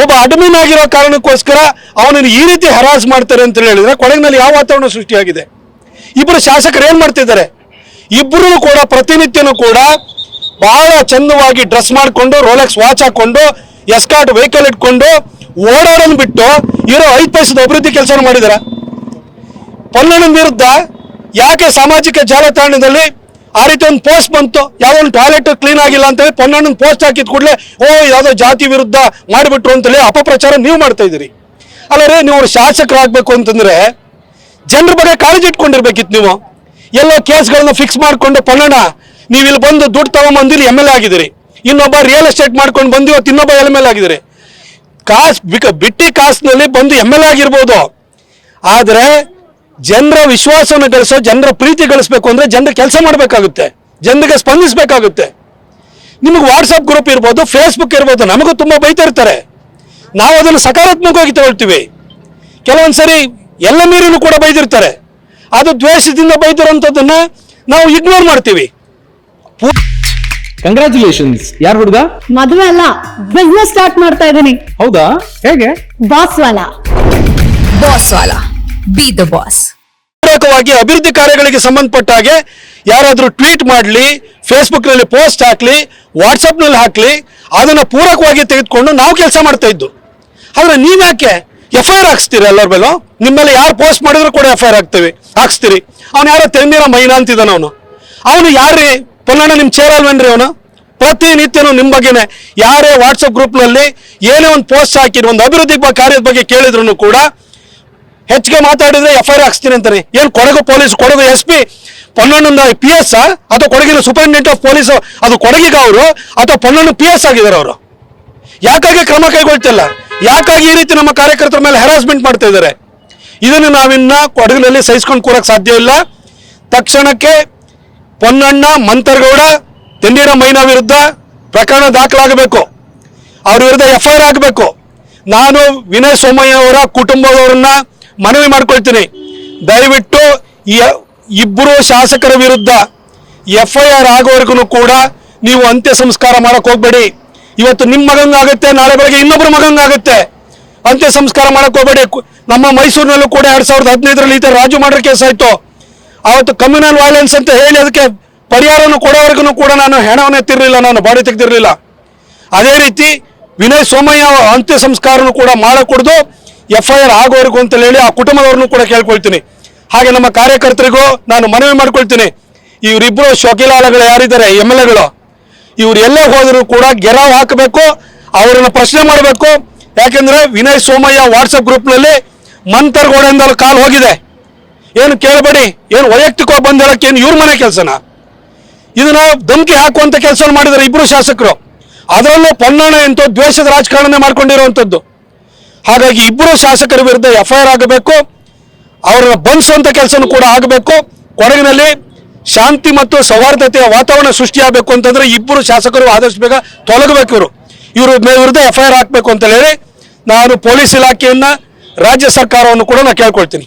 ಒಬ್ಬ ಅಡ್ಮಿನ್ ಆಗಿರೋ ಕಾರಣಕ್ಕೋಸ್ಕರ ಅವನನ್ನು ಈ ರೀತಿ ಹರಾಸ್ ಮಾಡ್ತಾರೆ ಅಂತ ಹೇಳಿದ್ರೆ ಕೊಡಗಿನಲ್ಲಿ ಯಾವ ವಾತಾವರಣ ಸೃಷ್ಟಿಯಾಗಿದೆ? ಇಬ್ಬರು ಶಾಸಕರು ಏನು ಮಾಡ್ತಿದ್ದಾರೆ? ಇಬ್ಬರು ಕೂಡ ಪ್ರತಿನಿತ್ಯನೂ ಕೂಡ ಬಹಳ ಚಂದವಾಗಿ ಡ್ರೆಸ್ ಮಾಡಿಕೊಂಡು ರೋಲೆಕ್ಸ್ ವಾಚ್ ಹಾಕೊಂಡು ಎಸ್ಕಾಟ್ ವೆಹಿಕಲ್ ಇಟ್ಕೊಂಡು ಓಡಾಡೋನ್ ಬಿಟ್ಟು ಇರೋ ಐದು ಪೈಸದ ಅಭಿವೃದ್ಧಿ ಕೆಲಸ ಮಾಡಿದಾರೆ? ಪಲ್ಲನ ವಿರುದ್ಧ ಯಾಕೆ ಸಾಮಾಜಿಕ ಜಾಲತಾಣದಲ್ಲಿ ಆ ರೀತಿ ಒಂದು ಪೋಸ್ಟ್ ಬಂತು. ಯಾವ್ದೊಂದು ಟಾಯ್ಲೆಟ್ ಕ್ಲೀನ್ ಆಗಿಲ್ಲ ಅಂತೇಳಿ ಪೊನ್ನಣ್ಣನ ಪೋಸ್ಟ್ ಹಾಕಿದ ಕೂಡಲೇ, ಓ, ಯಾವುದೋ ಜಾತಿ ವಿರುದ್ಧ ಮಾಡಿಬಿಟ್ರು ಅಂತೇಳಿ ಅಪಪ್ರಚಾರ ನೀವು ಮಾಡ್ತಾ ಇದ್ದೀರಿ. ಅಲ್ಲರೇ ನೀವು ಶಾಸಕರಾಗಬೇಕು ಅಂತಂದ್ರೆ ಜನರ ಬಗ್ಗೆ ಕಾಳಜಿ ಇಟ್ಕೊಂಡಿರ್ಬೇಕಿತ್ತು ನೀವು. ಎಲ್ಲ ಕೇಸ್ಗಳನ್ನ ಫಿಕ್ಸ್ ಮಾಡ್ಕೊಂಡು, ಪೊನ್ನಣ್ಣ, ನೀವು ಇಲ್ಲಿ ಬಂದು ದುಡ್ಡು ತಗೊಂಬಂದಿರಿ ಎಂ ಎಲ್ ಎ ಆಗಿದ್ದೀರಿ. ಇನ್ನೊಬ್ಬ ರಿಯಲ್ ಎಸ್ಟೇಟ್ ಮಾಡ್ಕೊಂಡು ಬಂದು ಇವತ್ತು ಇನ್ನೊಬ್ಬ ಎಂ ಎಲ್ ಆಗಿದ್ದೀರಿ. ಕಾಸ್, ಬಿಟ್ಟಿ ಕಾಸ್ನಲ್ಲಿ ಬಂದು ಎಂ ಎಲ್ ಎ ಆಗಿರ್ಬೋದು. ಆದರೆ ಜನರ ವಿಶ್ವಾಸವನ್ನು ಗಳಿಸೋ ಜನರ ಪ್ರೀತಿ ಗಳಿಸ್ಬೇಕು ಅಂದ್ರೆ ಜನರ ಕೆಲಸ ಮಾಡಬೇಕಾಗುತ್ತೆ. ಜನರಿಗೆ ಸ್ಪಂದಿಸಬೇಕಾಗುತ್ತೆ. ನಿಮಗೆ ವಾಟ್ಸಪ್ ಗ್ರೂಪ್ ಇರ್ಬೋದು ಫೇಸ್ಬುಕ್ ಇರ್ಬೋದು ನಮಗೂ ತುಂಬ ಬೈತಿರ್ತಾರೆ ನಾವು ಅದನ್ನು ಸಕಾರಾತ್ಮಕವಾಗಿ ತಗೊಳ್ತೀವಿ. ಕೆಲವೊಂದು ಸರಿ ಎಲ್ಲ ನೀರನ್ನು ಕೂಡ ಬೈದಿರ್ತಾರೆ. ಅದು ದ್ವೇಷದಿಂದ ಬೈದಿರೋಂಥದ್ದನ್ನ ನಾವು ಇಗ್ನೋರ್ ಮಾಡ್ತೀವಿ. ಕಂಗ್ರಾಚುಲೇಷನ್ಸ್ ಯಾರು ಹುಡುಗ? ಮದುವೆ ಅಲ್ಲ ಬಿಸ್ನೆಸ್ ಸ್ಟಾರ್ಟ್ ಮಾಡ್ತಾ ಇದ್ದೀನಿ. ಹೌದಾ? ಹೇಗೆ? ಬಾಸ್ ವಾಲಾ. ಬಾಸ್ ವಾಲಾ. ಬಿ ದ ಬಾಸ್ ಪೂರಕವಾಗಿ ಅಭಿವೃದ್ಧಿ ಕಾರ್ಯಗಳಿಗೆ ಸಂಬಂಧಪಟ್ಟ ಹಾಗೆ ಯಾರಾದರೂ ಟ್ವೀಟ್ ಮಾಡಲಿ, ಫೇಸ್ಬುಕ್ನಲ್ಲಿ ಪೋಸ್ಟ್ ಹಾಕ್ಲಿ, ವಾಟ್ಸಪ್ನಲ್ಲಿ ಹಾಕ್ಲಿ, ಅದನ್ನು ಪೂರಕವಾಗಿ ತೆಗೆದುಕೊಂಡು ನಾವು ಕೆಲಸ ಮಾಡ್ತಾ ಇದ್ದು. ಆದರೆ ನೀವ್ಯಾಕೆ ಎಫ್ ಐ ಆರ್ ಹಾಕ್ಸ್ತೀರಿ ಎಲ್ಲರ ಮೇಲೂ ನಿಮ್ಮಲ್ಲಿ ಮೇಲೆ ಯಾರು ಪೋಸ್ಟ್ ಮಾಡಿದ್ರು ಕೂಡ ಎಫ್ ಐ ಆರ್ ಹಾಕ್ತೀವಿ, ಹಾಕ್ಸ್ತೀರಿ. ಅವ್ನು ಯಾರೋ ತೆಂದಿರ ಮೈನಾ ಅಂತಿದ್ದಾನೆ ಅವನು. ಅವನು ಯಾರ್ರಿ? ಪೊಲ್ಲಣ್ಣ ನಿಮ್ಮ ಚೇರಲ್ವೇನ್ರಿ ಅವನು. ಪ್ರತಿನಿತ್ಯನೂ ನಿಮ್ಮ ಬಗ್ಗೆನೇ ಯಾರೇ ವಾಟ್ಸಪ್ ಗ್ರೂಪ್ನಲ್ಲಿ ಏನೇ ಒಂದು ಪೋಸ್ಟ್ ಹಾಕಿ ಒಂದು ಅಭಿವೃದ್ಧಿ ಕಾರ್ಯದ ಬಗ್ಗೆ ಕೇಳಿದ್ರು ಕೂಡ ಹೆಚ್ಚಿಗೆ ಮಾತಾಡಿದ್ರೆ ಎಫ್ ಐ ಆರ್ ಹಾಕ್ಸ್ತೀನಿ ಅಂತಾರೆ. ಏನು Kodagu police, Kodagu S P ಪನ್ನೊಂದು P S ಅಥವಾ ಕೊಡಗಿನ ಸೂಪರಿಂಟೆಂಡೆಂಟ್ ಆಫ್ ಪೊಲೀಸ್ ಅದು ಕೊಡಗಿಗ ಅವರು, ಅಥವಾ ಪನ್ನೊಂದು ಪಿ ಎಸ್ ಆಗಿದ್ದಾರೆ ಅವರು. ಯಾಕಾಗಿ ಕ್ರಮ ಕೈಗೊಳ್ತಿಲ್ಲ? ಯಾಕಾಗಿ ಈ ರೀತಿ ನಮ್ಮ ಕಾರ್ಯಕರ್ತರ ಮೇಲೆ ಹೆರಾಸ್ಮೆಂಟ್ ಮಾಡ್ತಾ ಇದ್ದಾರೆ? ಇದನ್ನು ನಾವಿನ್ನ ಕೊಡಗಿನಲ್ಲಿ ಸಹಿಸ್ಕೊಂಡು ಕೂರಕ್ಕೆ ಸಾಧ್ಯ ಇಲ್ಲ. ತಕ್ಷಣಕ್ಕೆ ಪೊನ್ನಣ್ಣ, ಮಂತರ್ಗೌಡ ತೆಂಡಿನ ಮೈನಾ ವಿರುದ್ಧ ಪ್ರಕರಣ ದಾಖಲಾಗಬೇಕು. ಅವ್ರ ವಿರುದ್ಧ ಎಫ್ ಐ ಆರ್ ಆಗಬೇಕು ನಾನು ವಿನಯ್ ಸೋಮಯ್ಯ ಅವರ ಕುಟುಂಬದವರನ್ನ ಮನವಿ ಮಾಡ್ಕೊಳ್ತೀನಿ. ದಯವಿಟ್ಟು ಈ ಇಬ್ಬರು ಶಾಸಕರ ವಿರುದ್ಧ ಎಫ್ ಐ ಆರ್ ಆಗೋವರೆಗೂ ಕೂಡ ನೀವು ಅಂತ್ಯ ಸಂಸ್ಕಾರ ಮಾಡಕ್ ಹೋಗ್ಬೇಡಿ. ಇವತ್ತು ನಿಮ್ಮ ಮಗಂಗಾಗುತ್ತೆ ನಾಳೆ ಬೆಳಗ್ಗೆ ಇನ್ನೊಬ್ಬರ ಮಗಂಗಾಗುತ್ತೆ ಅಂತ್ಯ ಸಂಸ್ಕಾರ ಮಾಡಕ್ ಹೋಗ್ಬೇಡಿ. ನಮ್ಮ ಮೈಸೂರಿನಲ್ಲೂ ಕೂಡ ಎರಡ್ ಸಾವಿರದ ಹದಿನೈದರಲ್ಲಿ ಈ ತರ ರಾಜು ಮಾಡ್ರ ಕೇಸ್ ಆಯ್ತು. ಅವತ್ತು ಕಮ್ಯುನಲ್ ವೈಲೆನ್ಸ್ ಅಂತ ಹೇಳಿ ಅದಕ್ಕೆ ಪರಿಹಾರವನ್ನು ಕೊಡೋವರೆಗೂ ಕೂಡ ನಾನು ಹೆಣವನ್ನು ಎತ್ತಿರಲಿಲ್ಲ, ನಾನು ಬಾಡಿ ತೆಗೆದಿರಲಿಲ್ಲ. ಅದೇ ರೀತಿ ವಿನಯ್ ಸೋಮಯ್ಯ ಅಂತ್ಯ ಸಂಸ್ಕಾರನು ಕೂಡ ಮಾಡಕೂಡ್ದು ಎಫ್ ಐ ಆರ್ ಆಗೋವರೆಗೂ ಅಂತ ಹೇಳಿ ಆ ಕುಟುಂಬದವ್ರನ್ನೂ ಕೂಡ ಕೇಳ್ಕೊಳ್ತೀನಿ. ಹಾಗೆ ನಮ್ಮ ಕಾರ್ಯಕರ್ತರಿಗೂ ನಾನು ಮನವಿ ಮಾಡ್ಕೊಳ್ತೀನಿ. ಇವರಿಬ್ಬರು ಶೋಕಿಲಾಳಗಳು ಯಾರಿದ್ದಾರೆ? ಎಂ ಎಲ್ ಎಗಳು. ಇವ್ರು ಎಲ್ಲೇ ಹೋದರೂ ಕೂಡ ಗೆರಾವ್ ಹಾಕಬೇಕು, ಅವರನ್ನು ಪ್ರಶ್ನೆ ಮಾಡಬೇಕು. ಯಾಕೆಂದ್ರೆ ವಿನಯ್ ಸೋಮಯ್ಯ ವಾಟ್ಸಪ್ ಗ್ರೂಪ್ನಲ್ಲಿ ಮಂತರ್ಗೋಡೆಯಿಂದ ಕಾಲ್ ಹೋಗಿದೆ. ಏನು ಕೇಳಬೇಡಿ, ಏನು ವೈಯಕ್ತಿಕವಾಗಿ ಬಂದು ಹೇಳಕ್ಕೆ ಏನು ಇವ್ರ ಮನೆ ಕೆಲಸನ? ಇದನ್ನ ಧಮಕಿ ಹಾಕುವಂತ ಕೆಲಸ ಮಾಡಿದ್ದಾರೆ ಇಬ್ರು ಶಾಸಕರು. ಅದರಲ್ಲೂ ಪೊನ್ನಣ್ಣ ಎಂತೂ ದ್ವೇಷದ ರಾಜಕಾರಣ ಮಾಡ್ಕೊಂಡಿರುವಂಥದ್ದು. ಹಾಗಾಗಿ ಇಬ್ಬರು ಶಾಸಕರ ವಿರುದ್ಧ ಎಫ್ಐಆರ್ ಆಗಬೇಕು ಅವರನ್ನ ಬಂಧಿಸುವಂತ ಕೆಲಸನೂ ಕೂಡ ಆಗಬೇಕು. ಕೊಡಗಿನಲ್ಲಿ ಶಾಂತಿ ಮತ್ತು ಸೌಹಾರ್ದತೆಯ ವಾತಾವರಣ ಸೃಷ್ಟಿಯಾಗಬೇಕು ಅಂತಂದ್ರೆ ಇಬ್ಬರು ಶಾಸಕರು ಆದಷ್ಟು ಬೇಗ ತೊಲಗಬೇಕು ಇವರು. ಇವರ ವಿರುದ್ಧ ಎಫ್ಐಆರ್ ಹಾಕಬೇಕು ಅಂತ ಹೇಳಿ ನಾನು ಪೊಲೀಸ್ ಇಲಾಖೆಯನ್ನ, ರಾಜ್ಯ ಸರ್ಕಾರವನ್ನು ಕೂಡ ನಾನು ಕೇಳ್ಕೊಳ್ತೀನಿ.